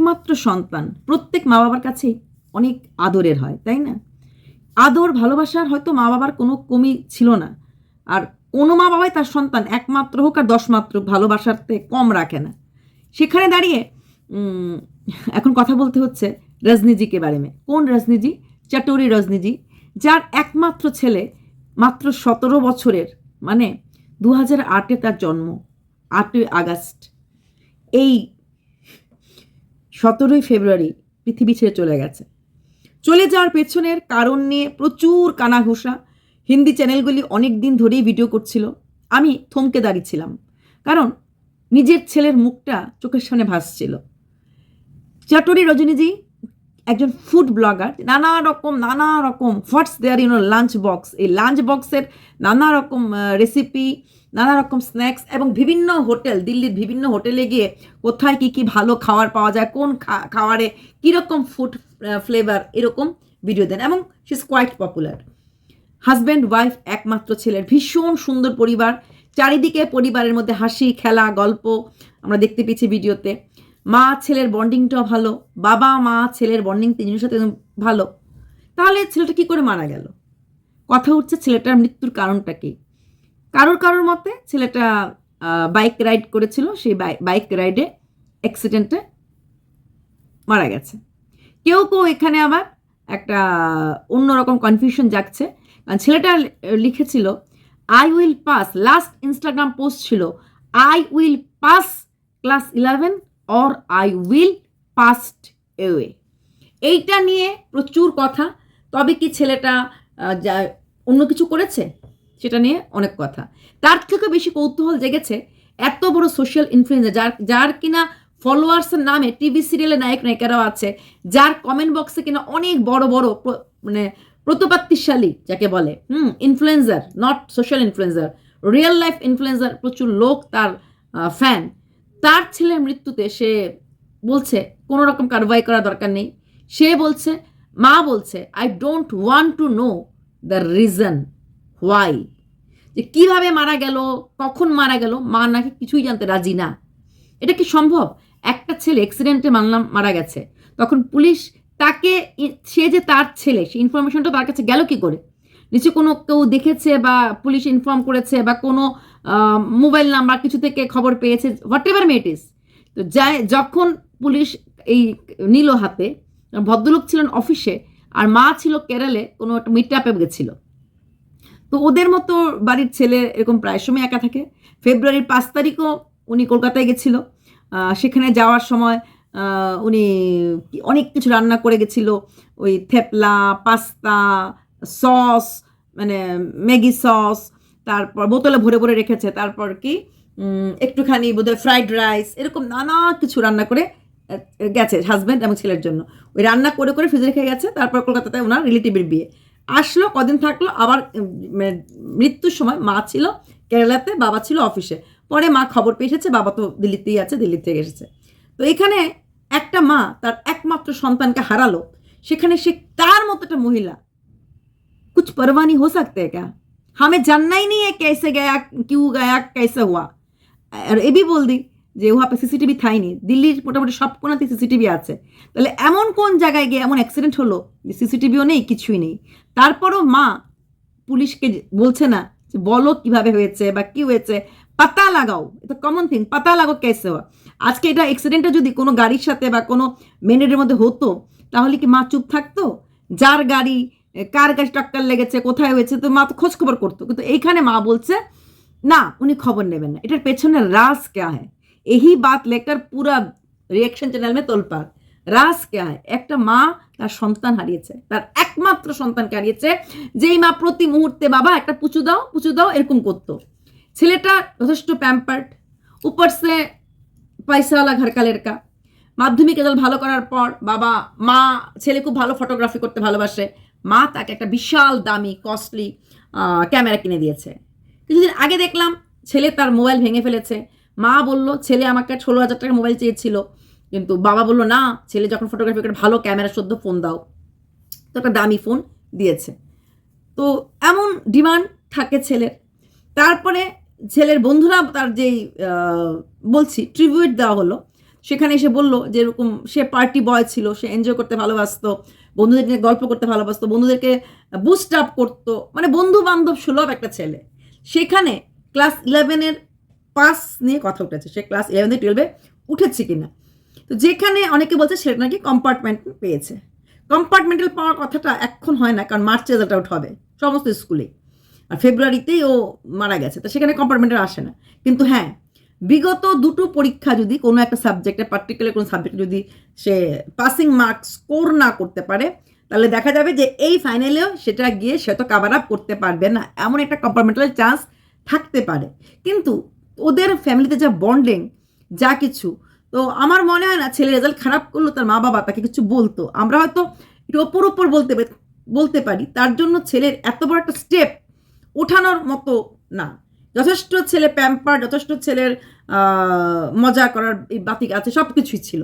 একমাত্র সন্তান, প্রত্যেক মা বাবার কাছেই অনেক আদরের হয়, তাই না? আদর, ভালোবাসার হয়তো মা বাবার কোনো কমি ছিল না। আর কোনো মা বাবাই তার সন্তান একমাত্র হোক আর দশ মাত্র ভালোবাসারতে কম রাখে না। সেখানে দাঁড়িয়ে এখন কথা বলতে হচ্ছে রজনীজিকে বারে মে। কোন রজনীজি চাটুরি রজনীজি যার একমাত্র ছেলে মাত্র সতেরো বছরের মানে দু হাজার আটে তার জন্ম, আটই আগস্ট। এই সতেরোই ফেব্রুয়ারি পৃথিবী ছেড়ে চলে গেছে। চলে যাওয়ার পেছনের কারণ নিয়ে প্রচুর কানাঘোষা। হিন্দি চ্যানেলগুলি অনেক দিন ধরেই ভিডিও করছিল। আমি থমকে দাঁড়িয়েছিলাম কারণ নিজের ছেলের মুখটা চোখের সামনে ভাসছিল। চাটরি রজনীজি একজন ফুড ব্লগার নানা রকম নানা রকম what's there you know lunch box এই লাঞ্চ বক্সের নানা রকম রেসিপি নানা রকম স্ন্যাক্স এবং বিভিন্ন হোটেল দিল্লির বিভিন্ন হোটেলে গিয়ে কোথায় কী কী ভালো খাবার পাওয়া যায়, কোন খা- খাবারে কীরকম ফুড ফ্লেভার এরকম ভিডিও দেন এবং she is quite popular husband wife একমাত্র ছেলের ভীষণ সুন্দর পরিবার, চারিদিকে পরিবারের মধ্যে হাসি, খেলা, গল্প আমরা দেখতে পেয়েছি ভিডিওতে মা ছেলের বন্ডিংটাও ভালো, বাবা, মা, ছেলের বন্ডিং তিনজনের সাথে ভালো। তাহলে ছেলেটা কি করে মারা গেল? কথা উঠছে ছেলেটার মৃত্যুর কারণটা কি? কারোর কারোর মতে ছেলেটা বাইক রাইড করেছিল, সেই বাইক রাইডে অ্যাক্সিডেন্টে মারা গেছে। কেউ কেউ এখানে আবার একটা অন্যরকম কনফিউশন কারণ ছেলেটা লিখেছিল I will pass last Instagram post ছিল I will pass class eleven or I will passed away এইটা নিয়ে প্রচুর কথা। তবে কি ছেলেটা অন্য কিছু করেছে? সেটা নিয়ে অনেক কথা। তার থেকে বেশি কৌতূহল জেগেছে এত বড় সোশ্যাল ইনফ্লুয়েন্সার যার যার কিনা ফলোয়ার্সের নামে টিভি সিরিয়ালে নায়ক নায়িকারাও আছে, যার কমেন্ট বক্সে কিনা অনেক বড় বড় মানে প্রতপাত্তিশালী যাকে বলে, হুম influencer not social influencer real life influencer প্রচুর লোক তার ফ্যান তার ছেলের মৃত্যুতে সে বলছে, কোনো রকম কারবাই করা দরকার নেই। সে বলছে, মা বলছে I don't want to know the reason why যে কীভাবে মারা গেল, কখন মারা গেল, মা নাকি কিছুই জানতে রাজি না। এটা কি সম্ভব? একটা ছেলে অ্যাক্সিডেন্টে মানলাম, মারা গেছে। তখন পুলিশ তাকে সে যে তার ছেলে সেই ইনফরমেশনটা তার কাছে গেল কি করে? নিচে কোনো কেউ দেখেছে বা পুলিশ ইনফর্ম করেছে বা কোনো মোবাইল নাম্বার কিছু থেকে খবর পেয়েছে হোয়াট এভার মেট ইস তো যখন পুলিশ এই নিল হাতে, ভদ্রলোক ছিলেন অফিসে, আর মা ছিল কেরালে, কোনো একটা মিট আপে গেছিল। তো ওদের মতো বাড়ির ছেলে এরকম প্রায় সময় একা থাকে। ফেব্রুয়ারির পাঁচ তারিখও উনি কলকাতায় গেছিল। সেখানে যাওয়ার সময় উনি অনেক কিছু রান্না করে গেছিল। ওই থেপলা, পাস্তা, সস মানে ম্যাগি সস তারপর বোতলে ভরে ভরে রেখেছে। তারপর কি? একটুখানি বোধহয় ফ্রাইড রাইস এরকম নানা কিছু রান্না করে গেছে হাজব্যান্ড এবং ছেলের জন্য। ওই রান্না করে করে ফ্রিজে রেখে গেছে, তারপর কলকাতাতে ওনার রিলেটিভের বিয়ে। আসলো, কদিন থাকল, আবার মানে মৃত্যুর সময় মা ছিল কেরালাতে, বাবা ছিল অফিসে পরে মা খবর পেয়ে এসেছে, বাবা তো দিল্লিতেই আছে দিল্লির থেকে এসেছে। তো এখানে একটা মা তার একমাত্র সন্তানকে হারালো। সেখানে সে তার মতো একটা মহিলা। কুছ পরওয়ানি হো সাকতে ক্যা? हमें जानना ही नहीं है कैसे गया क्यों गया कैसे हुआ আর এবি বল দি যে ওহাপে সিসিটিভি থাইনি দিল্লির মোটামুটি সব কোনাতে সিসিটিভি আছে তাহলে এমন কোন জায়গায় গিয়ে এমন অ্যাক্সিডেন্ট হলো যে সিসিটিভিও নেই কিছুই নেই তারপরও মা পুলিশকে যে- বলছে না যে বলো কিভাবে হয়েছে বা কি হয়েছে পাতা লাগাও এটা কমন থিং পাতা লাগাও কেসে হওয়া আজকে এটা অ্যাক্সিডেন্টটা যদি কোনো গাড়ির সাথে বা কোনো মেনেটের মধ্যে হতো তাহলে কি মা চুপ থাকতো যার গাড়ি এ, কার কাছে টক্কর লেগেছে, কোথায় হয়েছে, তো মা তো খোঁজখবর করতো। কিন্তু এইখানে মা বলছে, না, উনি খবর নেবেন না। এটার পেছনে রাজ ক্যা হ্যাঁ এই বাত লেখার পুরা রিয়াকশন চ্যানেল মে তোলপার রাজ ক্যা হ্যাঁ একটা মা তার সন্তান হারিয়েছে। তার একমাত্র সন্তানকে হারিয়েছে, যেই মা প্রতি মুহূর্তে, বাবা, একটা পুচু দাও পুচু দাও, এরকম করতো। ছেলেটা যথেষ্ট প্যাম্পার্ড উপর সে পয়সাওয়ালা ঘরকা লেরকা। মাধ্যমিক রেজাল্ট ভালো করার পর বাবা, মা, ছেলে খুব ভালো ফটোগ্রাফি করতে ভালোবাসে। মা তাকে একটা বিশাল দামি কস্টলি ক্যামেরা কিনে দিয়েছে। কিছুদিন আগে দেখলাম ছেলে তার মোবাইল ভেঙে ফেলেছে। মা বলল, ছেলে আমাকে ষোলো হাজার টাকার মোবাইল চেয়েছিল। কিন্তু বাবা বলল, না, ছেলে যখন ফটোগ্রাফি করে, ভালো ক্যামেরা সদ্য ফোন দাও। তো একটা দামি ফোন দিয়েছে। তো এমন ডিমান্ড থাকে ছেলের। তারপরে ছেলের বন্ধুরা তার যেই বলছি ট্রিবিউট দেওয়া হলো, সেখানে এসে বলল যে এরকম সে পার্টি বয় ছিল, সে এনজয় করতে ভালোবাসতো। বন্ধুদের নিয়ে গল্প করতে ভালোবাসতো, বন্ধুদেরকে বুস্ট আপ করতো মানে বন্ধু বান্ধব সুলভ একটা ছেলে। সেখানে ক্লাস ইলেভেনের পাস নিয়ে কথা উঠেছে, সে ক্লাস ইলেভেন টুয়েলভে উঠেছে কিনা। তো যেখানে অনেকে বলছে সেটা নাকি কম্পার্টমেন্ট পেয়েছে। কম্পার্টমেন্টাল পাওয়ার কথাটা এখন হয় না, কারণ মার্চে রেজাল্ট আউট হবে সমস্ত স্কুলে আর ফেব্রুয়ারিতেই ও মারা গেছে, তো সেখানে কম্পার্টমেন্টাল আসে না। কিন্তু হ্যাঁ বিগত দুটো পরীক্ষা যদি কোনো একটা সাবজেক্টে পার্টিকুলার কোনো সাবজেক্টে যদি সে পাসিং মার্কস স্কোর না করতে পারে, তাহলে দেখা যাবে যে এই ফাইনালেও সেটা গিয়ে সে তো কাভার আপ করতে পারবে না। এমন একটা কম্পার্টমেন্টাল চান্স থাকতে পারে। কিন্তু ওদের ফ্যামিলিতে যা বন্ডিং যা কিছু, তো আমার মনে হয় না ছেলে রেজাল্ট খারাপ করল, তার মা বাবা তাকে কিছু বলতো। আমরা হয়তো একটু ওপর ওপর বলতে বলতে পারি। তার জন্য ছেলের এত বড় একটা স্টেপ ওঠানোর মতো না। যথেষ্ট ছেলে প্যাম্পার যথেষ্ট ছেলের মজা করার এই বাতিক আছে সব কিছুই ছিল।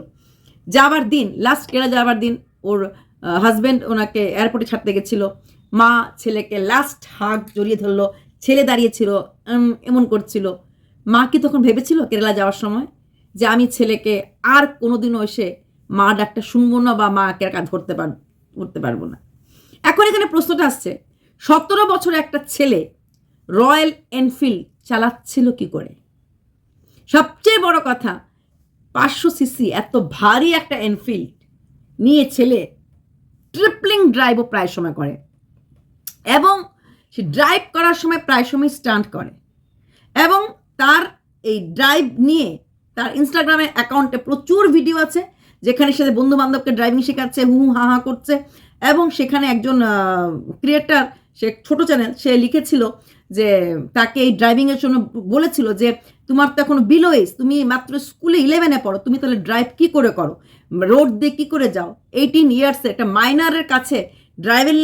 যাবার দিন লাস্ট কেরা যাবার দিন, ওর হাজব্যান্ড ওনাকে এয়ারপোর্টে ছাড়তে গেছিল। মা ছেলেকে লাস্ট হাগ জড়িয়ে ধরলো। ছেলে দাঁড়িয়েছিল এমন করছিল। মা কি তখন ভেবেছিল কেরালা যাওয়ার সময়? যে আমি ছেলেকে আর কোনোদিনও এসে মা ডাকটা শুনব না বা মা একা ধরতে পার, ধরতে পারব না। এখন এখানে প্রশ্নটা আসছে, সতেরো বছর একটা ছেলে রয়্যাল এনফিল্ড চালাচ্ছিল কি করে? সবচেয়ে বড় কথা, পাঁচশো সিসি এত ভারী একটা এনফিল্ড নিয়ে ছেলে ট্রিপলিং ড্রাইভও প্রায় সময় করে এবং সে ড্রাইভ করার সময় প্রায় সময় স্টান্ট করে এবং তার এই ড্রাইভ নিয়ে তার ইনস্টাগ্রামের অ্যাকাউন্টে প্রচুর ভিডিও আছে যেখানে সে বন্ধু বান্ধবকে ড্রাইভিং শেখাচ্ছে, হু হু হা করছে এবং সেখানে একজন ক্রিয়েটার সে ছোট চ্যানেল সে লিখেছিল যে তাকে এই ড্রাইভিংয়ের জন্য বলেছিল যে, তোমার তো এখন বিলো এজ তুমি মাত্র স্কুলে ইলেভেনে পড়ো, তুমি তাহলে ড্রাইভ কি করে করো? রোড দিয়ে কী করে যাও? এইটিন ইয়ার্সে একটা মাইনারের কাছে ড্রাইভিং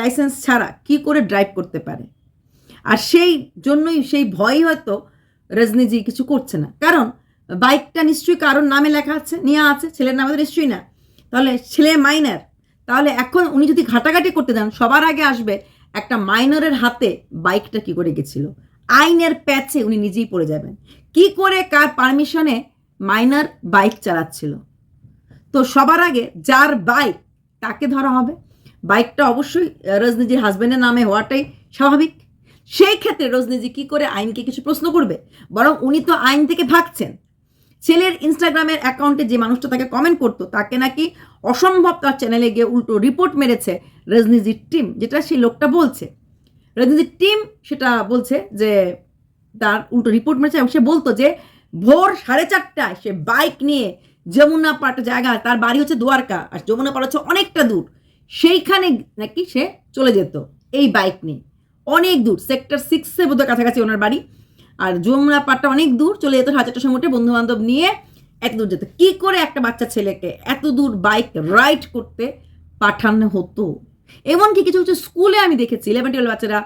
লাইসেন্স ছাড়া কি করে ড্রাইভ করতে পারে? আর সেই জন্যই, সেই ভয়ই হয়তো রজনীজি কিছু করছে না। কারণ বাইকটা নিশ্চয়ই কারোর নামে লেখা আছে, নেওয়া আছে, ছেলের নামে তো নিশ্চয়ই না। তাহলে ছেলে মাইনার তাহলে এখন উনি যদি ঘাটাঘাটি করতে যান, সবার আগে আসবে একটা মাইনরের হাতে বাইকটা কি করে গেছিল? আইনের প্যাচে উনি নিজেই পড়ে যাবেন। কি করে কার পারমিশনে মাইনার বাইক চালাচ্ছিল? তো সবার আগে যার বাইক তাকে ধরা হবে। বাইকটা অবশ্যই রজনীজির হাজব্যান্ডের নামে হওয়াটাই স্বাভাবিক। সেই ক্ষেত্রে রজনীজি কি করে আইনকে কিছু প্রশ্ন করবে? বরং উনি তো আইন থেকে ভাগছেন। ছেলের ইনস্টাগ্রামের অ্যাকাউন্টে যে মানুষটা তাকে কমেন্ট করতো, তাকে নাকি অসম্ভব তার চ্যানেলে গিয়ে উল্টো রিপোর্ট মেরেছে রজনীজির টিম যেটা সেই লোকটা বলছে। রজনীজির টিম সেটা বলছে যে, তার উল্টো রিপোর্ট মেরেছে এবং সে বলতো যে, ভোর সাড়ে চারটায় সে বাইক নিয়ে যমুনা পাট জায়গা তার বাড়ি হচ্ছে দুয়ারকা আর যমুনা পাট হচ্ছে অনেকটা দূর। সেইখানে নাকি সে চলে যেত এই বাইক নিয়ে। অনেক দূর সেক্টর সিক্সে বোধহয় কাছাকাছি ওনার বাড়ি। আর যমুনা পাটটা অনেক দূর, চলে যেত হাজারটা সময় বন্ধু বান্ধব নিয়ে এত দূর যেত। কি করে একটা বাচ্চা ছেলেকে এত দূর বাইক রাইড করতে পাঠানো হতো? এমনকি কিছু কিছু স্কুলে আমি দেখেছি ইলেভেন টুয়েলভ বাচ্চারা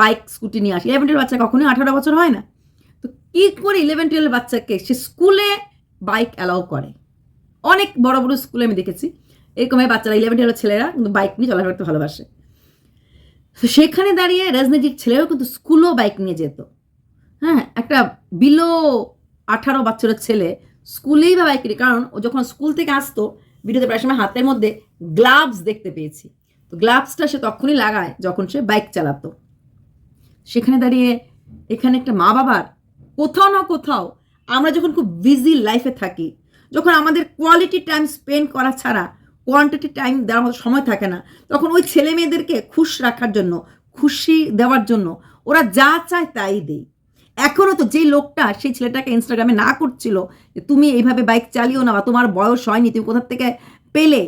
বাইক স্কুটি নিয়ে আসে। ইলেভেন টুয়েলভ বাচ্চা কখনোই আঠারো বছর হয় না। তো কী করে ইলেভেন টুয়েলভ বাচ্চাকে সে স্কুলে বাইক অ্যালাউ করে? অনেক বড় বড় স্কুলে আমি দেখেছি। এরকমের বাচ্চারা ইলেভেন টুয়েলভ ছেলেরা কিন্তু বাইক নিয়ে চলাফেরা করতে ভালোবাসে। তো সেখানে দাঁড়িয়ে রাজনীতির ছেলেরাও কিন্তু স্কুলেও বাইক নিয়ে যেত। হ্যাঁ একটা বিলো আঠারো বছরের ছেলে স্কুলেই বা বাইক নিয়ে কারণ ও যখন স্কুল থেকে আসতো, ভিডিওতে প্রায় সময় হাতের মধ্যে গ্লাভস দেখতে পেয়েছি। তো গ্লাভসটা সে তখনই লাগায় যখন সে বাইক চালাতো। সেখানে দাঁড়িয়ে এখানে একটা মা বাবার কোথাও না কোথাও আমরা যখন খুব বিজি লাইফে থাকি, যখন আমাদের কোয়ালিটি টাইম স্পেন্ড করা ছাড়া কোয়ান্টিটি টাইম দেওয়ার মতো সময় থাকে না, তখন ওই ছেলে মেয়েদেরকে খুশ রাখার জন্য, খুশি দেওয়ার জন্য ওরা যা চায় তাই দেয়। এখনও তো যে লোকটা সেই ছেলেটাকে ইনস্টাগ্রামে না করছিল যে তুমি এইভাবে বাইক চালিও না বা তোমার বয়স হয়নি, তুমি কোথা থেকে পেলে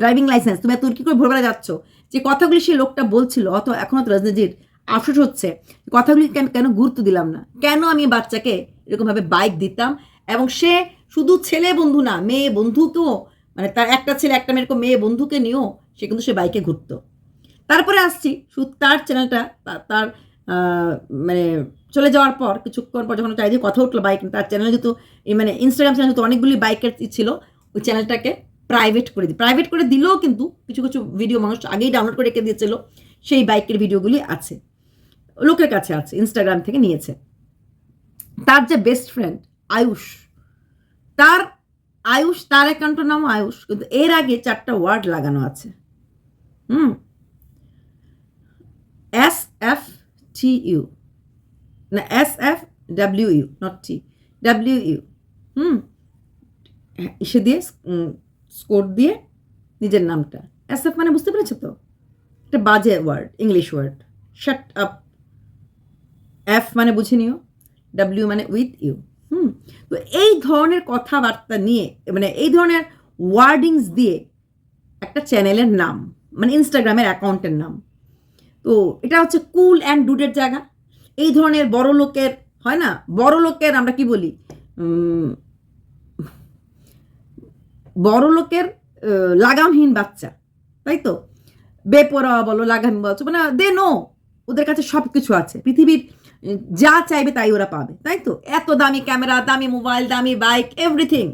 ড্রাইভিং লাইসেন্স তুমি তুমি কী করে ভোরবেলা যাচ্ছ? যে কথাগুলি সেই লোকটা বলছিল, অত এখনও তো রাজনীতির আফসোস হচ্ছে। কথাগুলি কেন কেন গুরুত্ব দিলাম না? কেন আমি বাচ্চাকে এরকমভাবে বাইক দিতাম? এবং সে শুধু ছেলে বন্ধু না, মেয়ে বন্ধুকেও মানে তার একটা ছেলে, একটা মেয়ের মেয়ে বন্ধুকে নিয়েও সে কিন্তু সে বাইকে ঘুরতো। তারপরে আসছি শুধু তার চ্যানেলটা তার মানে চলে যাওয়ার পর, কিছুক্ষণ পর যখন চারিদিকে কথা উঠল বাইক তার চ্যানেল যেহেতু মানে ইনস্টাগ্রাম চ্যানেল যেহেতু অনেকগুলি বাইকের ছিল, ওই চ্যানেলটাকে প্রাইভেট করে দিই প্রাইভেট করে দিলেও কিন্তু কিছু কিছু ভিডিও মানুষ আগেই ডাউনলোড করে রেখে দিয়েছিল, সেই বাইকের ভিডিওগুলি আছে। লোকের কাছে আছে ইনস্টাগ্রাম থেকে নিয়েছে। তার যে বেস্ট ফ্রেন্ড আয়ুষ, তার আয়ুষ, তার অ্যাকাউন্টের নাম আয়ুষ, কিন্তু এর আগে চারটা ওয়ার্ড লাগানো আছে। Hmm? S F T U না S F W U not T W U hmm এসে দিয়ে স্কোর দিয়ে নিজের নামটা। এস এফ মানে বুঝতে পেরেছ তো? একটা বাজে word English word shut up F মানে বুঝে নিও ডাব্লিউ মানে উইথ ইউ হুম। তো এই ধরনের কথাবার্তা নিয়ে মানে এই ধরনের ওয়ার্ডিংস দিয়ে একটা চ্যানেলের নাম মানে ইনস্টাগ্রামের অ্যাকাউন্টের নাম তো এটা হচ্ছে কুল অ্যান্ড ডুডের জায়গা। এই ধরনের বড় লোকের, হয় না? বড় লোকের আমরা কি বলি? বড় লোকের লাগামহীন বাচ্চা, তাই তো? বেপরোয়া বলো, লাগামহীন বলো মানে দে নো ওদের কাছে সব কিছু আছে। পৃথিবীর যা চাইবে তাই ওরা পাবে, তাই তো? এত দামি ক্যামেরা, দামি মোবাইল, দামি বাইক এভরিথিং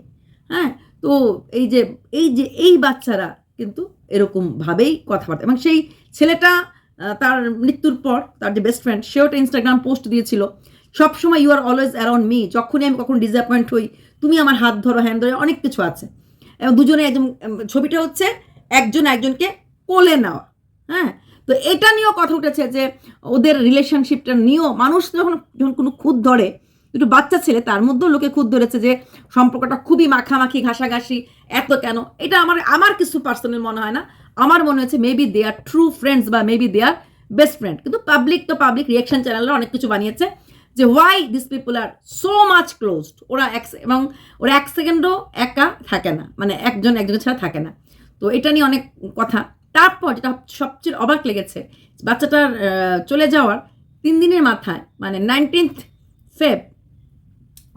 হ্যাঁ? তো এই যে এই যে, এই বাচ্চারা কিন্তু এরকম ভাবেই কথাবার্তা, এবং সেই ছেলেটা তার মৃত্যুর পর, তার যে বেস্ট ফ্রেন্ড সেও একটা ইনস্টাগ্রাম পোস্ট দিয়েছিল, সবসময় you are always around me যখনই আমি কখন ডিসঅ্যাপয়েন্ট হই, তুমি আমার হাত ধরো হ্যান্ড ধরো, অনেক কিছু আছে। এবং দুজনে একজন ছবিটা হচ্ছে একজন একজনকে কোলে নেওয়া হ্যাঁ? তো এটা নিয়েও কথা উঠেছে যে ওদের রিলেশনশিপটা নিয়েও মানুষ যখন যখন কোনো খুদ ধরে একটু বাচ্চা ছেলে, তার মধ্যেও লোকে খুদ ধরেছে যে সম্পর্কটা খুবই মাখামাখি, ঘাসাঘাসি, এত কেন? এটা আমার আমার কিছু পার্সোনাল মনে হয় না। আমার মনে হচ্ছে maybe they are true friends বা maybe they are best friend কিন্তু পাবলিক তো পাবলিক রিয়াকশন চ্যানেলরা অনেক কিছু বানিয়েছে যে why this people are so much closed ওরা এক এবং ওরা এক সেকেন্ডও একা থাকে না মানে একজন একজনের ছাড়া থাকে না। তো এটা নিয়ে অনেক কথা। তারপর যেটা সবচেয়ে অবাক লেগেছে, বাচ্চাটার চলে যাওয়ার তিন দিনের মাথায় মানে নাইনটিন্থ ফেব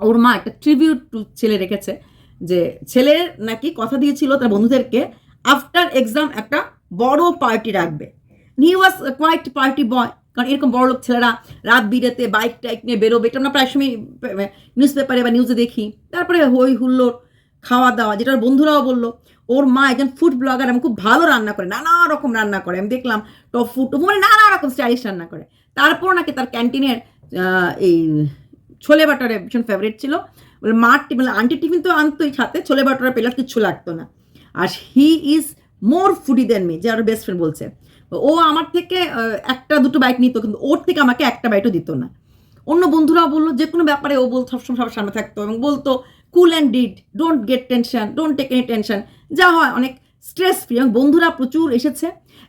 ওর মা একটা ট্রিবিউট টু ছেলে রেখেছে, যে ছেলে নাকি কথা দিয়েছিল তার বন্ধুদেরকে আফটার এক্সাম একটা বড় পার্টি রাখবে। হি ওয়াজ কোয়াইট পার্টি বয় কারণ এরকম বড় লোক ছেলেরা রাত বিরেতে বাইক টাইক নিয়ে বেরোবে, এটা আমরা প্রায় সময় নিউজ পেপারে বা নিউজে দেখি। তারপরে হই হুল্লোড় খাওয়া দাওয়া যেটা বন্ধুরাও বলল, ওর মা একজন ফুড ব্লগার এবং খুব ভালো রান্না করে, নানা রকম রান্না করে। আমি দেখলাম টপ ফুড মানে নানা রকম স্টাইলিশ রান্না করে। তারপর নাকি তার ক্যান্টিনের এই ছোলে বাটারে ভীষণ ফেভারিট ছিল। বলে মার টিফিন আন্টি টিফিন তো আনতোই সাথে, ছোলে বাটারে পেলে কিচ্ছু লাগতো না। আর he is more foodie than me যে আর বেস্ট ফ্রেন্ড বলছে। ও আমার থেকে একটা দুটো বাইক নিত, কিন্তু ওর থেকে আমাকে একটা বাইকও দিত না। অন্য বন্ধুরাও বলল, যে কোনো ব্যাপারে ও বলতো, সবসময় সবার সামনে থাকতো এবং বলতো cool and did don't get tension don't take any tension যা হয়, অনেক স্ট্রেস ফ্রি এবং বন্ধুরা প্রচুর এসেছে।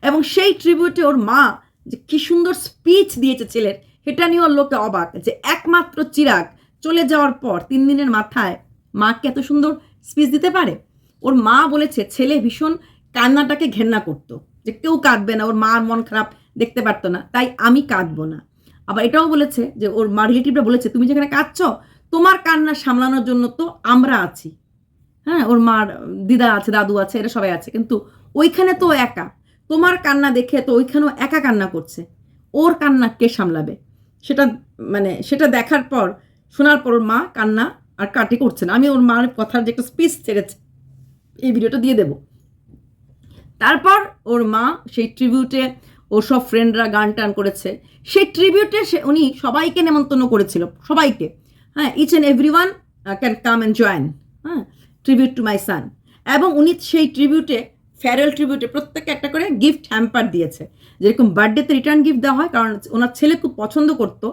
এবং সেই ট্রিবিউটে ওর মা যে কী সুন্দর স্পিচ দিয়েছে ছেলের। সেটা নিয়ে ওর লোকে অবাক যে একমাত্র চিরাগ চলে যাওয়ার পর তিন দিনের মাথায় মাকে এত সুন্দর স্পিচ দিতে পারে? ওর মা বলেছে, ছেলে ভীষণ কান্নাটাকে ঘেন্না করতো যে কেউ কাঁদবে না, ওর মার মন খারাপ দেখতে পারতো না, তাই আমি কাঁদবো না। আবার এটাও বলেছে যে ওর মা রিলেটিভরা বলেছে, তুমি যেখানে কাঁদছ, তোমার কান্না সামলানোর জন্য তো আমরা আছি। হ্যাঁ ওর মার দিদা আছে, দাদু আছে, এরা সবাই আছে, কিন্তু ওইখানে তো একা। তোমার কান্না দেখে তো ওইখানেও একা কান্না করছে। ওর কান্না কে সামলাবে? সেটা মানে সেটা দেখার পর, শোনার পর ওর মা কান্না আর কাটি করছে না। আমি ওর মার কথার যে একটা স্পিচ ছেড়েছে, এই ভিডিওটা দিয়ে দেব। তারপর ওর মা সেই ট্রিবিউটে ওর সব ফ্রেন্ডরা গান টান করেছে। সেই ট্রিবিউটে সে, উনি সবাইকে নেমন্তন্ন করেছিল, সবাইকে। হ্যাঁ each and every one can come and join হ্যাঁ ট্রিবিউট টু মাই সান এবং উনি সেই ট্রিবিউটে ফেয়ারওয়েল ট্রিবিউটে প্রত্যেককে একটা করে গিফট হ্যাম্পার দিয়েছে। যেরকম বার্থডেতে রিটার্ন গিফট দেওয়া হয়, কারণ ওনার ছেলে খুব পছন্দ করতো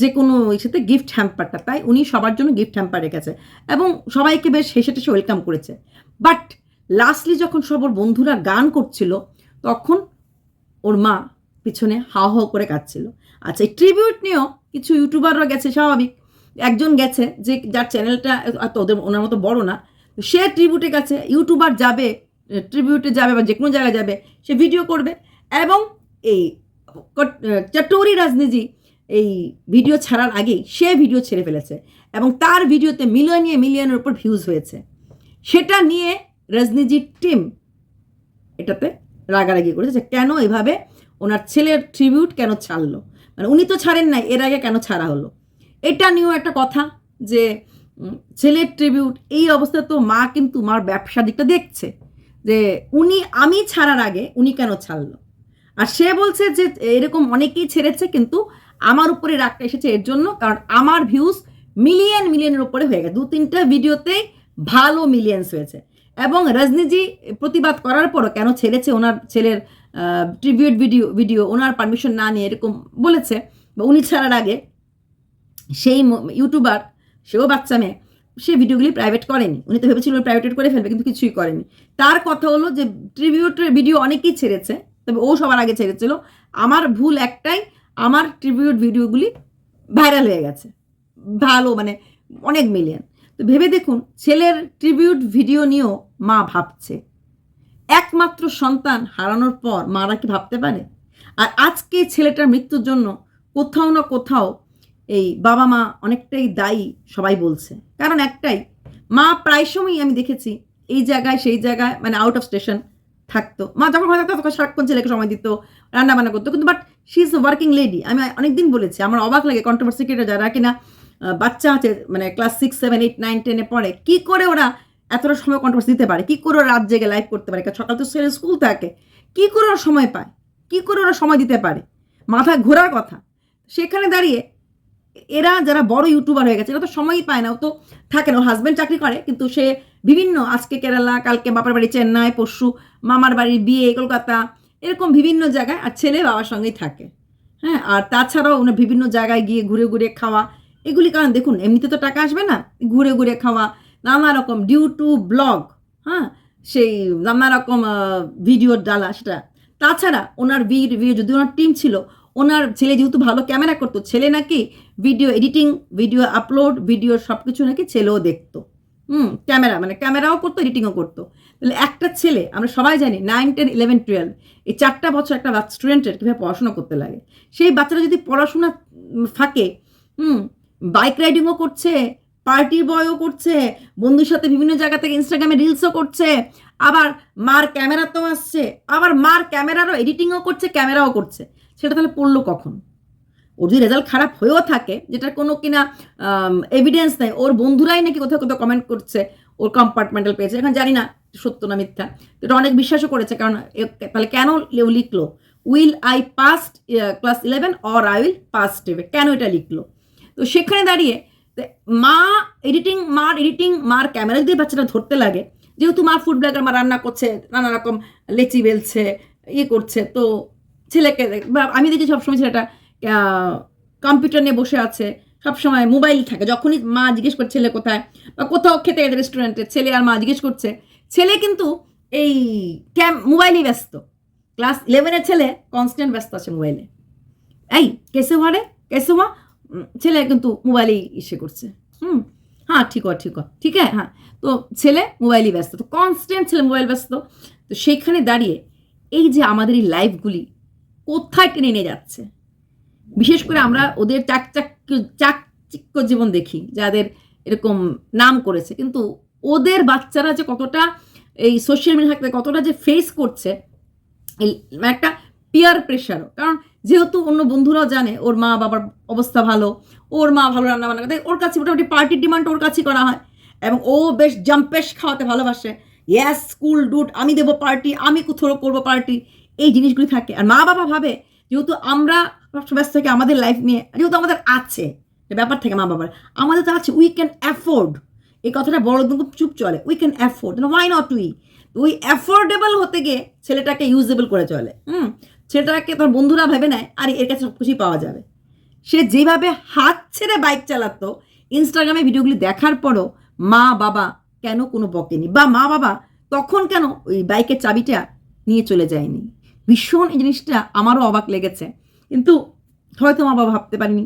যে কোনো ইসেতে গিফট হ্যাম্পারটা। তাই উনি সবার জন্য গিফট হ্যাম্পার রেখেছে এবং সবাইকে বেশ হেসে টেসে ওয়েলকাম করেছে। বাট লাস্টলি যখন সব ওর বন্ধুরা গান করছিল, তখন ওর মা পিছনে হাও হাও করে কাঁদছিল। আচ্ছা এই ট্রিবিউট নিয়েও কিছু ইউটিউবাররা গেছে, স্বাভাবিক। একজন গেছে যে যার চ্যানেলটা ওদের, ওনার মতো বড় না সে ট্রিবিউটে গেছে ইউটিউবার যাবে ট্রিবিউটে যাবে বা যে কোনো জায়গায় যাবে, সে ভিডিও করবে এবং এই চটৌরি রাজনীজি এই ভিডিও ছাড়ার আগেই সে ভিডিও ছেড়ে ফেলেছে এবং তার ভিডিওতে মিলিয়নিয়ে মিলিয়নের উপর ভিউজ হয়েছে। সেটা নিয়ে রজনীজির টিম এটাতে রাগারাগি করেছে যে কেন এভাবে ওনার ছেলের ট্রিবিউট কেন ছাড়লো? মানে উনি তো ছাড়েন নাই, এর আগে কেন ছাড়া হলো? এটা নিয়েও একটা কথা যে ছেলের ট্রিবিউট এই অবস্থায় তো মা কিন্তু মার ব্যবসা দিকটা দেখছে। যে উনি, আমি ছাড়ার আগে উনি কেন ছাড়লো? আর সে বলছে যে এরকম অনেকেই ছেড়েছে, কিন্তু আমার উপরে রাগটা এসেছে এর জন্য, কারণ আমার ভিউজ মিলিয়ন মিলিয়নের উপরে হয়ে গেছে। দু তিনটা ভিডিওতেই ভালো মিলিয়েন্স হয়েছে। এবং রজনীজি প্রতিবাদ করার পরও কেন ছেড়েছে ওনার ছেলের ট্রিবিউট ভিডিও ভিডিও ওনার পারমিশন না নিয়ে এরকম বলেছে? বা উনি ছাড়ার আগে সেই ইউটিউবার সেও বাচ্চা মেয়ে সে ভিডিওগুলি প্রাইভেট করেনি। উনি তো ভেবেছিল প্রাইভেট করে ফেলবে, কিন্তু কিছুই করেনি। তার কথা হলো যে ট্রিবিউটের ভিডিও অনেকেই ছেড়েছে, তবে ও সবার আগে ছেড়েছিল। আমার ভুল একটাই, আমার ট্রিবিউট ভিডিওগুলি ভাইরাল হয়ে গেছে। ভালো মানে অনেক মিলিয়ন তো ভেবে দেখুন, ছেলের ট্রিবিউট ভিডিও নিয়েও মা ভাবছে। একমাত্র সন্তান হারানোর পর মারা কি ভাবতে পারে? আর আজকে ছেলেটার মৃত্যুর জন্য কোথাও না কোথাও এই বাবা মা অনেকটাই দায়ী, সবাই বলছে। কারণ একটাই, মা প্রায় সময়ই আমি দেখেছি, এই জায়গায়, সেই জায়গায় মানে আউট অফ স্টেশন থাকতো। মা যখন ঘরে থাকতো, তখন সারাক্ষণ ছেলেকে সময় দিত রান্না বান্না করতো। কিন্তু but she is working lady আমি অনেকদিন বলেছি, আমার অবাক লাগে কন্ট্রোভার্সি ক্রিয়েটার যারা কিনা বাচ্চা আছে মানে class six seven eight nine টেনে পড়ে, কী করে ওরা এতটা সময় কন্ট্রোভার্সি দিতে পারে? কী করে ওরা রাত জেগে লাইভ করতে পারে? সকাল তো ছেলে স্কুল থাকে। কী করে ওরা সময় পায়? কী করে ওরা সময় দিতে পারে? মাথা ঘোরার কথা। সেখানে দাঁড়িয়ে এরা যারা বড় ইউটিউবার হয়ে গেছে, এরা তো সময়ই পায় না। ও তো থাকে না হাজব্যান্ড চাকরি করে, কিন্তু সে বিভিন্ন, আজকে কেরালা, কালকে বাপার বাড়ি চেন্নাই, পরশু মামার বাড়ি বিয়ে, কলকাতা, এরকম বিভিন্ন জায়গায়, আর ছেলে বাবার সঙ্গেই থাকে। হ্যাঁ আর তাছাড়াও ওনার বিভিন্ন জায়গায় গিয়ে ঘুরে ঘুরে খাওয়া, এগুলি কারণ দেখুন, এমনিতে তো টাকা আসবে না, ঘুরে ঘুরে খাওয়া, নানা রকম ডিউ টু ব্লগ হ্যাঁ সেই নানা রকম ভিডিও ডালা, সেটা। তাছাড়া ওনার ভিডিও যদি ওনার টিম ছিল, ওনার ছেলে যেহেতু ভালো ক্যামেরা করতো, ছেলে নাকি video editing video upload video সব কিছু নাকি ছেলেও দেখতো। হুম ক্যামেরা মানে ক্যামেরাও করতো এডিটিংও করতো। তাহলে একটা ছেলে, আমরা সবাই জানি নাইন টেন ইলেভেন টুয়েলভ এই চারটা বছর একটা স্টুডেন্টের কীভাবে পড়াশোনা করতে লাগে। সেই বাচ্চারা যদি পড়াশোনা ফাঁকে, হুম বাইক রাইডিংও করছে পার্টি বয়ও করছে, বন্ধুর সাথে বিভিন্ন জায়গা থেকে ইনস্টাগ্রামে রিলসও করছে, আবার মার ক্যামেরাতেও আসছে, আবার মার ক্যামেরারও এডিটিংও করছে ক্যামেরাও করছে, সেটা তাহলে পড়ল কখন? ওর যদি রেজাল্ট খারাপ হয়েও থাকে, যেটার কোনো কিনা এভিডেন্স নেই, ওর বন্ধুরাই নাকি কোথাও কোথাও কমেন্ট করছে, ওর কম্পার্টমেন্টাল পেয়েছে এখন জানি না সত্য না মিথ্যা। তো এটা অনেক বিশ্বাসও করেছে, কারণ তাহলে কেন লিখলো? Will I past class eleven or I will pass টেবে কেন এটা লিখলো? তো সেখানে দাঁড়িয়ে মা এডিটিং মার এডিটিং মার ক্যামেরা দিয়ে বাচ্চাটা ধরতে লাগে, যেহেতু মা ফুড ব্লগার মা রান্না করছে, নানা রকম লেচি বেলছে ইয়ে করছে, তো ছেলেকে, বা আমি দেখি সবসময় ছেলেটা কম্পিউটার নিয়ে বসে আছে সবসময় মোবাইল থাকে। যখনই মা জিজ্ঞেস করছে ছেলে কোথায়? বা কোথাও খেতে গেছে রেস্টুরেন্টে ছেলে আর মা জিজ্ঞেস করছে ছেলে কিন্তু এই ক্যাম মোবাইলই ব্যস্ত। ক্লাস ইলেভেনের ছেলে কনস্ট্যান্ট ব্যস্ত আছে মোবাইলে এই কেসে রে কেসে উম, ছেলে কিন্তু মোবাইলেই ইসে করছে। হুম হ্যাঁ ঠিক ঠিক ঠিক আছে হ্যাঁ। তো ছেলে মোবাইলই ব্যস্ত তো কনস্ট্যান্ট ছেলে মোবাইল ব্যস্ত। তো সেইখানে দাঁড়িয়ে এই যে আমাদের এই লাইফগুলি কোথায় টেনে নিয়ে যাচ্ছে? বিশেষ করে আমরা ওদের চাকচাক্য চাকচিক্য জীবন দেখি, যাদের এরকম নাম করেছে। কিন্তু ওদের বাচ্চারা যে কতটা এই সোশ্যাল মিডিয়া থাকতে কতটা যে ফেস করছে একটা পিয়ার প্রেশারও কারণ যেহেতু অন্য বন্ধুরাও জানে, ওর মা বাবার অবস্থা ভালো, ওর মা ভালো রান্না বান্না করে ওর কাছে মোটামুটি পার্টির ডিমান্ড ওর কাছেই করা হয়। এবং ও বেশ জাম্পেশ খাওয়াতে ভালোবাসে। ইয়াস স্কুল ডুট আমি দেবো পার্টি আমি কোথাও করব পার্টি এই জিনিসগুলি থাকে। আর মা বাবা ভাবে, যেহেতু আমরা সবসময় ব্যস্ত থেকে আমাদের লাইফ নিয়ে, যেহেতু আমাদের আছে ব্যাপার থেকে মা বাবার। আমাদের তো আছে উই ক্যান অ্যাফোর্ড এই কথাটা বড় খুব চুপ চলে we can afford why not we ওই অ্যাফোর্ডেবল হতে গিয়ে ছেলেটাকে ইউজেবল করে চলে, হুম? ছেলেটাকে তোর বন্ধুরা ভেবে নেয়, আর এর কাছে সব কিছুই পাওয়া যাবে। সে যেভাবে হাত ছেড়ে বাইক চালাতো ইনস্টাগ্রামে ভিডিওগুলি দেখার পরও মা বাবা কেন কোনো বকেনি? বা মা বাবা তখন কেন ওই বাইকের চাবিটা নিয়ে চলে যায়নি? ভীষণ এই জিনিসটা আমারও অবাক লেগেছে। কিন্তু হয়তো মা বাবা ভাবতে পারিনি।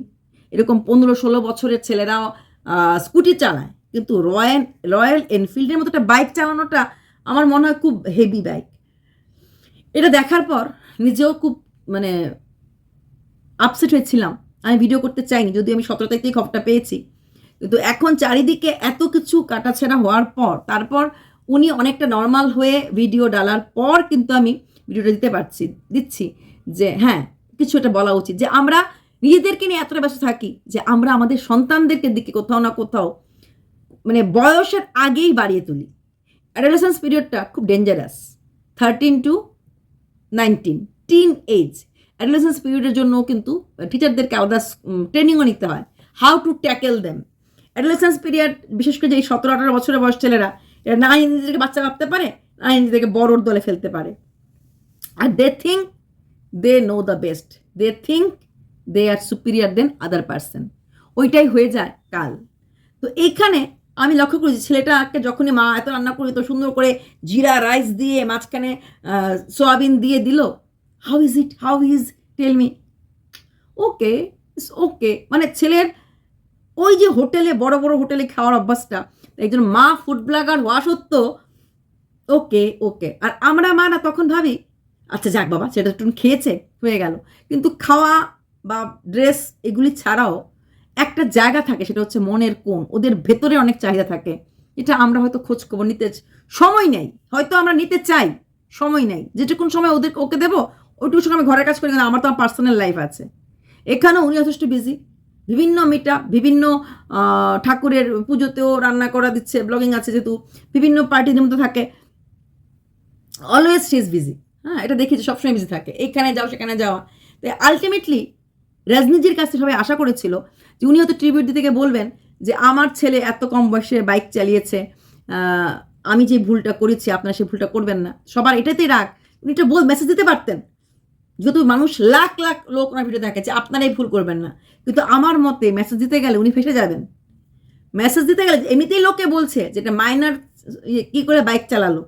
এরকম পনেরো ষোলো বছরের ছেলেরাও স্কুটি চালায়। কিন্তু রয়্যাল রয়্যাল এনফিল্ডের মতো একটা বাইক চালানোটা আমার মনে হয় খুব হেভি বাইক এটা দেখার পর নিজেও খুব মানে আপসেট হয়েছিলাম। আমি ভিডিও করতে চাইনি যদি আমি সতেরো তারিখ থেকে খবরটা পেয়েছি। কিন্তু এখন চারিদিকে এত কিছু কাটাছেড়া হওয়ার পর, তারপর উনি অনেকটা নর্মাল হয়ে ভিডিও ডালার পর কিন্তু আমি ভিডিওটা দিতে পারছি, দিচ্ছি যে হ্যাঁ কিছু একটা বলা উচিত যে আমরা নিজেদেরকে নিয়ে এতটা ব্যস্ত থাকি যে আমরা আমাদের সন্তানদেরকে দিকে কোথাও না কোথাও মানে বয়সের আগেই বাড়িয়ে তুলি। অ্যাডোলেসেন্স পিরিয়ডটা খুব dangerous thirteen to nineteen teen age adolescence পিরিয়ডের জন্য কিন্তু টিচারদেরকে আলাদা ট্রেনিংও নিতে হয়। How to tackle them adolescence period বিশেষ করে যে এই সতেরো, আঠারো বছরের বয়স ছেলেরা, এরা না নিজেদেরকে বাচ্চা ভাবতে পারে, না নিজেদেরকে বড়োর দলে ফেলতে পারে। আর they think they know the best they think they are superior than other person ওইটাই হয়ে যায় কাল। তো এইখানে আমি লক্ষ্য করেছি ছেলেটাকে যখনই মা এত রান্না করে তো সুন্দর করে জিরা, রাইস দিয়ে মাঝখানে সয়াবিন দিয়ে দিল। How is it how is tell me okay okay মানে ছেলের ওই যে হোটেলে, বড় বড় হোটেলে খাওয়ার অভ্যাসটা, একজন মা ফুড ব্লগার হওয়া সত্ত্বেও ওকে ওকে আর আমরা মা না তখন ভাবি আচ্ছা যাক বাবা, সেটা একটু খেয়েছে, হয়ে গেল। কিন্তু খাওয়া বা ড্রেস এগুলি ছাড়াও একটা জায়গা থাকে, সেটা হচ্ছে মনের কোণ। ওদের ভেতরে অনেক চাহিদা থাকে। এটা আমরা হয়তো খোঁজ খবর নিতে সময় নেই। হয়তো আমরা নিতে চাই, সময় নেই। যেটুকুন সময় ওদের, ওকে দেবো ওইটুকু সময় আমি ঘরের কাজ করি, কিন্তু আমার তো আমার পার্সোনাল লাইফ আছে। এখানেও উনি যথেষ্ট বিজি বিভিন্ন মিটা বিভিন্ন ঠাকুরের পুজোতেও রান্না করা দিচ্ছে ব্লগিং আছে যেহেতু, বিভিন্ন পার্টিদের মধ্যে থাকে। অলওয়েজ সি ইজ বিজি হ্যাঁ এটা দেখেছি, সবসময় বিজি থাকে। এখানে যাও, সেখানে যাওয়া তো আলটিমেটলি রাজনীতির কাছে সবাই আশা করেছিল যে উনি হয়তো ট্রিবিউট থেকে বলবেন যে, আমার ছেলে এত কম বয়সে বাইক চালিয়েছে আমি যে ভুলটা করেছি, আপনারা সেই ভুলটা করবেন না। সবার এটাতেই রাগ। উনি একটা বল মেসেজ দিতে পারতেন। যেহেতু মানুষ লাখ লাখ লোক ওনার ভিডিও দেখে আপনারাই ভুল করবেন না। কিন্তু আমার মতে মেসেজ দিতে গেলে উনি ফেসে যাবেন। মেসেজ দিতে গেলে এমনিতেই লোকে বলছে যেটা মাইনার কি করে বাইক চালালো?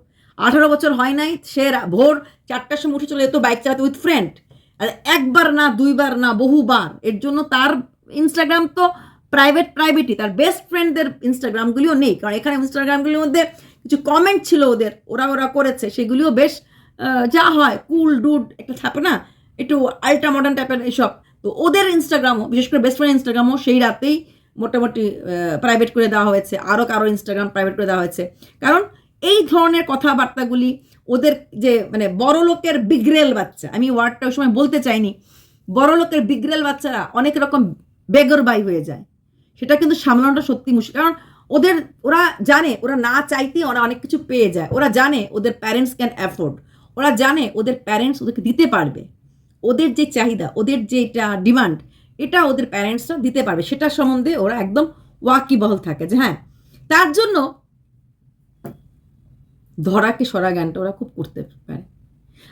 আঠারো বছর হয় নাই, সে ভোর চারটার সময় উঠে চলে যেত বাইক চালাতে উইথ ফ্রেন্ড আর একবার না, দুইবার না, বহুবার। এর জন্য তার ইনস্টাগ্রাম তো প্রাইভেট প্রাইভেটই তার বেস্ট ফ্রেন্ডদের ইনস্টাগ্রামগুলিও নেই। কারণ এখানে ইনস্টাগ্রামগুলির মধ্যে কিছু কমেন্ট ছিল ওদের। ওরা ওরা করেছে। সেগুলিও বেশ যা হয় কুল ডুড একটা থাকে না? একটু আল্ট্রা মডার্ন টাইপের এইসব। তো ওদের ইনস্টাগ্রামও বিশেষ করে বেস্ট ফ্রেন্ড ইনস্টাগ্রামও সেই রাতেই মোটামুটি প্রাইভেট করে দেওয়া হয়েছে। আরও কারও ইনস্টাগ্রাম প্রাইভেট করে দেওয়া হয়েছে। কারণ এই ধরনের কথাবার্তাগুলি ওদের যে মানে বড় লোকের বিগ্রেল বাচ্চা, আমি ওয়ার্ডটা ওই সময় বলতে চাইনি বড় লোকের বিগ্রেল বাচ্চারা অনেক রকম বেগরবাই হয়ে যায়। সেটা কিন্তু সামলানোটা সত্যি মুশকিল, কারণ ওদের, ওরা জানে, ওরা না চাইতেই ওরা অনেক কিছু পেয়ে যায়। ওরা জানে ওদের প্যারেন্টস ক্যান অ্যাফোর্ড ওরা জানে ওদের প্যারেন্টস ওদেরকে দিতে পারবে। ওদের যে চাহিদা, ওদের যে এটা ডিমান্ড এটা ওদের প্যারেন্টসরা দিতে পারবে। সেটা সম্বন্ধে ওরা একদম ওয়াকিবহল থাকে যে হ্যাঁ তার জন্য ধরাকে সরা জ্ঞানটা ওরা খুব করতে পারে।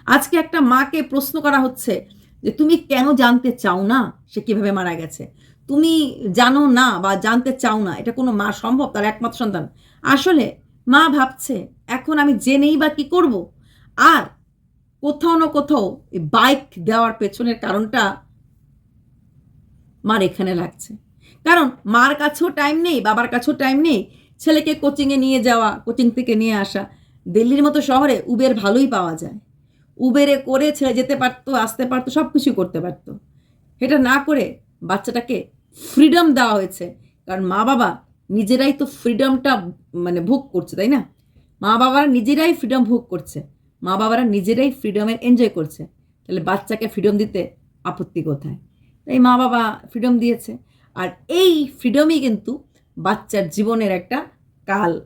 আজকে একটা মাকে প্রশ্ন করা হচ্ছে যে, তুমি কেন জানতে চাও না সে কীভাবে মারা গেছে? তুমি জানো না বা জানতে চাও না, এটা কোনো মা সম্ভব? তার একমাত্র সন্তান। আসলে মা ভাবছে, এখন আমি জেনেই বা কি করব? আর কোথাও না কোথাও বাইক দেওয়ার পেছনের কারণটা মার এখানে লাগছে। কারণ মার কাছেও টাইম নেই, বাবার কাছেও টাইম নেই। ছেলেকে কোচিংয়ে নিয়ে যাওয়া কোচিং থেকে নিয়ে আসা। দিল্লির মতো শহরে উবের ভালোই পাওয়া যায়। উবেরে করে ছেড়ে যেতে পারতো, আসতে পারতো সব কিছু করতে পারতো। এটা না করে বাচ্চাটাকে ফ্রিডম দেওয়া হয়েছে। কারণ মা বাবা নিজেরাই তো ফ্রিডমটা মানে ভোগ করছে, তাই না? মা বাবারা নিজেরাই ফ্রিডম ভোগ করছে। মা বাবারা নিজেরাই ফ্রিডমের এনজয় করছে। তাহলে বাচ্চাকে ফ্রিডম দিতে আপত্তি কোথায়? তাই মা বাবা ফ্রিডম দিয়েছে। আর এই ফ্রিডমই কিন্তু বাচ্চার জীবনের একটা কাল।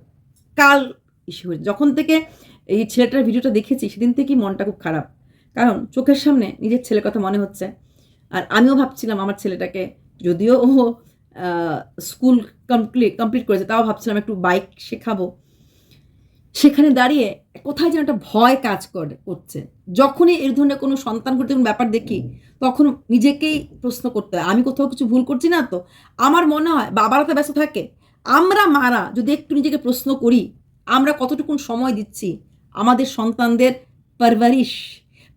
কাল ইস্যু হয়েছে। যখন থেকে এই ছেলেটার ভিডিওটা দেখেছি, সেদিন থেকেই মনটা খুব খারাপ। কারণ চোখের সামনে নিজের ছেলের কথা মনে হচ্ছে। আর আমিও ভাবছিলাম আমার ছেলেটাকে, যদিও ও স্কুল কমপ্লিট কমপ্লিট করেছে, তাও ভাবছিলাম একটু বাইক শেখাবো। সেখানে দাঁড়িয়ে কোথায় যেন একটা ভয় কাজ করে, করছে। যখনই এই ধরনের কোনো সন্তান করতে কোনো ব্যাপার দেখি, তখন নিজেকেই প্রশ্ন করতে হয়, আমি কোথাও কিছু ভুল করছি না তো? আমার মনে হয়, বাবারা তো ব্যস্ত থাকে। আমরা মারা যদি একটু নিজেকে প্রশ্ন করি আমরা কতটুকুন সময় দিচ্ছি? আমাদের সন্তানদের পারভারিশ।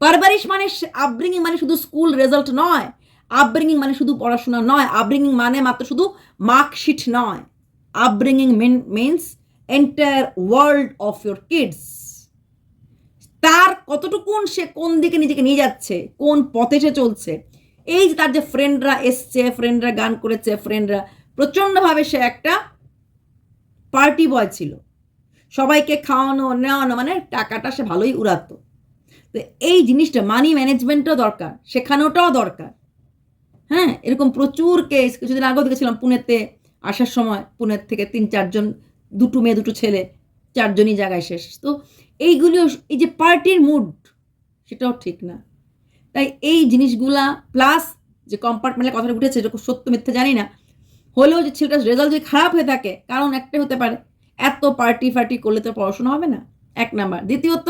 পারভারিশ মানে আপব্রিঙ্গিং মানে শুধু স্কুল রেজাল্ট নয়। আপব্রিঙ্গিং মানে শুধু পড়াশোনা নয়। আপব্রিঙ্গিং মানে মাত্র শুধু মার্কশিট নয়। Upbringing means entire world of your kids তার কতটুকুন সে কোন দিকে নিজেকে নিয়ে যাচ্ছে? কোন পথে সে চলছে? এই যে তার যে ফ্রেন্ডরা এসছে ফ্রেন্ডরা গান করেছে ফ্রেন্ডরা প্রচণ্ডভাবে সে একটা পার্টি বয় ছিল। সবাইকে খাওয়ানো, নেওয়ানো মানে টাকাটা সে ভালোই উড়াতো। তো এই জিনিসটা মানি ম্যানেজমেন্টও দরকার, শেখানোটাও দরকার। হ্যাঁ এরকম প্রচুর কেস কিছুদিন আগেও দেখেছিলাম পুনেতে আসার সময়, পুনের থেকে তিন, চারজন, দুটো মেয়ে, দুটো ছেলে, চারজনই জায়গায় শেষ। তো এইগুলিও, এই যে পার্টির মুড সেটাও ঠিক না। তাই এই জিনিসগুলা প্লাস যে কম্পার্টমেন্টের কথাটা উঠেছে, এটা সত্য মিথ্যে জানি না। হলেও যে ছেলেটার রেজাল্ট যদি খারাপ হয়ে থাকে, কারণ একটাই হতে পারে এত পার্টি ফার্টি করলে তো পড়াশোনা হবে না। এক নাম্বার। দ্বিতীয়ত,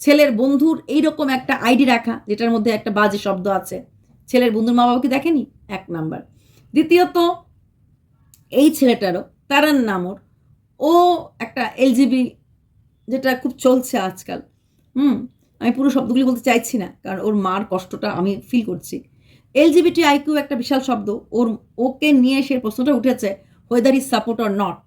ছেলের বন্ধুর এইরকম একটা আইডি রাখা, যেটার মধ্যে একটা বাজে শব্দ আছে। ছেলের বন্ধুর মা বাবাকে দেখেনি? এক নাম্বার। দ্বিতীয়ত, এই ছেলেটারও তারান নামর, ও একটা এলজিবি যেটা খুব চলছে আজকাল। হুম, আমি পুরো শব্দগুলি বলতে চাইছি না, কারণ ওর মার কষ্টটা আমি ফিল করছি। এলজিবিটি আইকিউ একটা বিশাল শব্দ, ওর, ওকে নিয়ে সে প্রশ্নটা উঠেছে whether is support or not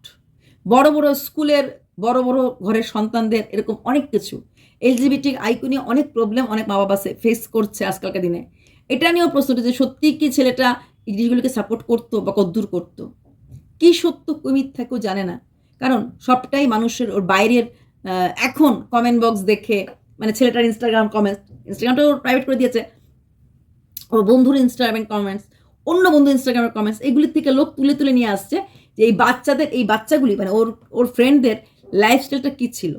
বড় বড় স্কুলের, বড় বড় ঘরের সন্তানদের এরকম অনেক কিছু। এলজিবিটি আইকু নিয়ে অনেক প্রবলেম অনেক মা বাবা ফেস করছে আজকালকার দিনে। এটা নিয়েও প্রশ্ন উঠেছে, সত্যি কি ছেলেটা এই জিনিসগুলোকে সাপোর্ট করতো বা কদ্দূর করতো? কি সত্য কি মিথ্যা কেউ জানে না। কারণ সবটাই মানুষের ওর বাইরের এখন কমেন্ট বক্স দেখে মানে ছেলেটার ইনস্টাগ্রাম কমেন্টস ইনস্টাগ্রামটা ওর প্রাইভেট করে দিয়েছে। ওর বন্ধুর ইনস্টাগ্রামের কমেন্টস অন্য বন্ধু ইনস্টাগ্রামের কমেন্টস এগুলির থেকে লোক তুলে তুলে নিয়ে আসছে। যে এই বাচ্চাদের, এই বাচ্চাগুলি মানে ওর ওর ফ্রেন্ডদের লাইফস্টাইলটা কী ছিল?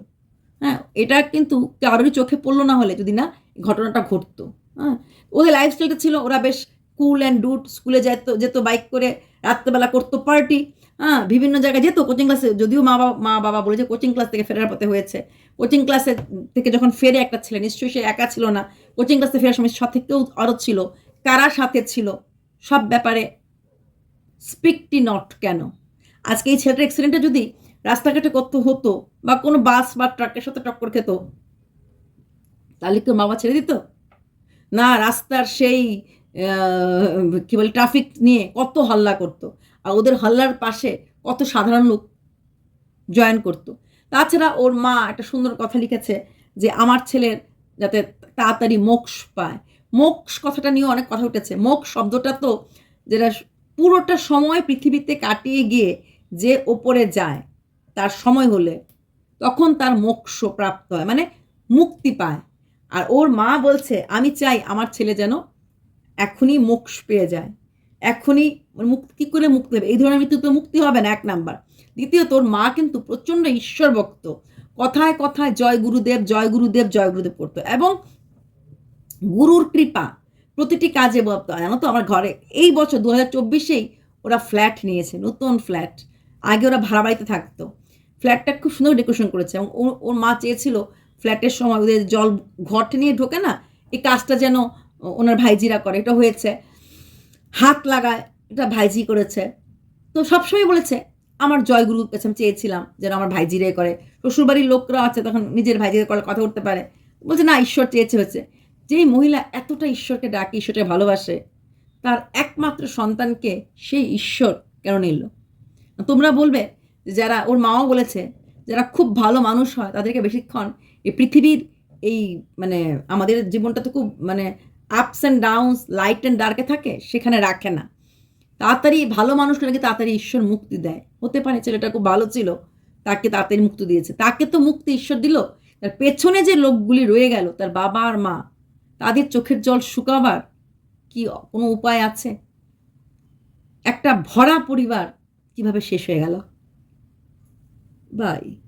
হ্যাঁ এটা কিন্তু কারোরই চোখে পড়ল না হলে যদি না ঘটনাটা ঘটতো। হ্যাঁ ওদের লাইফস্টাইলটা ছিল, ওরা বেশ কুল অ্যান্ড ডুট স্কুলে যেত যেত বাইক করে, রাত্রেবেলা করতো পার্টি হ্যাঁ বিভিন্ন জায়গায় যেত কোচিং ক্লাসে যদিও মা বাবা মা বাবা বলেছে কোচিং ক্লাস থেকে ফেরার পথে হয়েছে। কোচিং ক্লাসে থেকে যখন ফেরে একটা ছেলে, নিশ্চয়ই সে একা ছিল না কোচিং ক্লাসে ফেরার সময় সাথে কেউ আরও ছিল, কারা সাথে ছিল, সব ব্যাপারে স্পিকটি নট কেন? আজকে এই ছেলেটার অ্যাক্সিডেন্টটা যদি রাস্তাঘাটে করতে হতো বা কোনো বাস বা ট্রাকের সাথে টক্কর খেত, তাহলে কেউ বাবা ছেড়ে দিত? না, রাস্তার সেই কি বলে ট্রাফিক নিয়ে কত হল্লা করতো। আর ওদের হল্লার পাশে কত সাধারণ লোক জয়েন করতো। তাছাড়া ওর মা একটা সুন্দর কথা লিখেছে যে, আমার ছেলের যাতে তাড়াতাড়ি মোক্ষ পায়। মোক্ষ কথাটা নিয়ে অনেক কথা উঠেছে। মোক্ষ শব্দটা তো যেটা পুরোটা সময় পৃথিবীতে কাটিয়ে গিয়ে যে ওপরে যায়, তার সময় হলে তখন তার মোক্ষ প্রাপ্ত হয় মানে মুক্তি পায়। আর ওর মা বলছে, আমি চাই আমার ছেলে যেন এখনই মোক্ষ পেয়ে যায়। এখনই মানে মুক্তি, কী করে মুক্তি হবে? এই ধরনের মৃত্যুতে মুক্তি হবে না, এক নাম্বার। দ্বিতীয়ত, ওর মা কিন্তু প্রচণ্ড ঈশ্বর ভক্ত কথায় কথায় জয় গুরুদেব জয় গুরুদেব জয় গুরুদেব করতো এবং গুরুর কৃপা প্রতিটি কাজে বলতো জানো তো, আমার ঘরে এই বছর দু হাজার চব্বিশেই ওরা ফ্ল্যাট নিয়েছে, নতুন ফ্ল্যাট। আগে ওরা ভাড়া বাড়িতে থাকতো। ফ্ল্যাটটা খুব সুন্দর ডেকোরেশন করেছে এবং ওর- মা চেয়েছিল ফ্ল্যাটের সময় ওদের জল ঘরটা নিয়ে ঢোকে না, এই কাজটা যেন ওনার ভাইজিরা করে। এটা হয়েছে হাত লাগায়, এটা ভাইজি করেছে। তো সবসময় বলেছে, আমার জয়গুরুর কাছে আমি চেয়েছিলাম যেন আমার ভাইজিরে করে। শ্বশুরবাড়ির লোকরা আছে, তখন নিজের ভাইজিরে করে কথা উঠতে পারে। বলছে, না, ঈশ্বর চেয়েছে হয়েছে যেই মহিলা এতটা ঈশ্বরকে ডাকে, ঈশ্বরকে ভালোবাসে, তার একমাত্র সন্তানকে সেই ঈশ্বর কেন নিল? তোমরা বলবে যারা, ওর মাও বলেছে, যারা খুব ভালো মানুষ হয়, তাদেরকে বেশিক্ষণ এই পৃথিবীর এই মানে আমাদের জীবনটা তো খুব মানে ups and downs light and ডার্কে থাকে, সেখানে রাখে না। তাড়াতাড়ি ভালো মানুষকে নাকি তাড়াতাড়ি ঈশ্বর মুক্তি দেয়। হতে পারে ছেলেটা খুব ভালো ছিল, তাকে তাড়াতাড়ি মুক্তি দিয়েছে। তাকে তো মুক্তি ঈশ্বর দিল, তার পেছনে যে লোকগুলি রয়ে গেল, তার বাবা আর মা, তাদের চোখের জল শুকাবার কি কোনো উপায় আছে? একটা ভরা পরিবার কীভাবে শেষ হয়ে গেল? বাই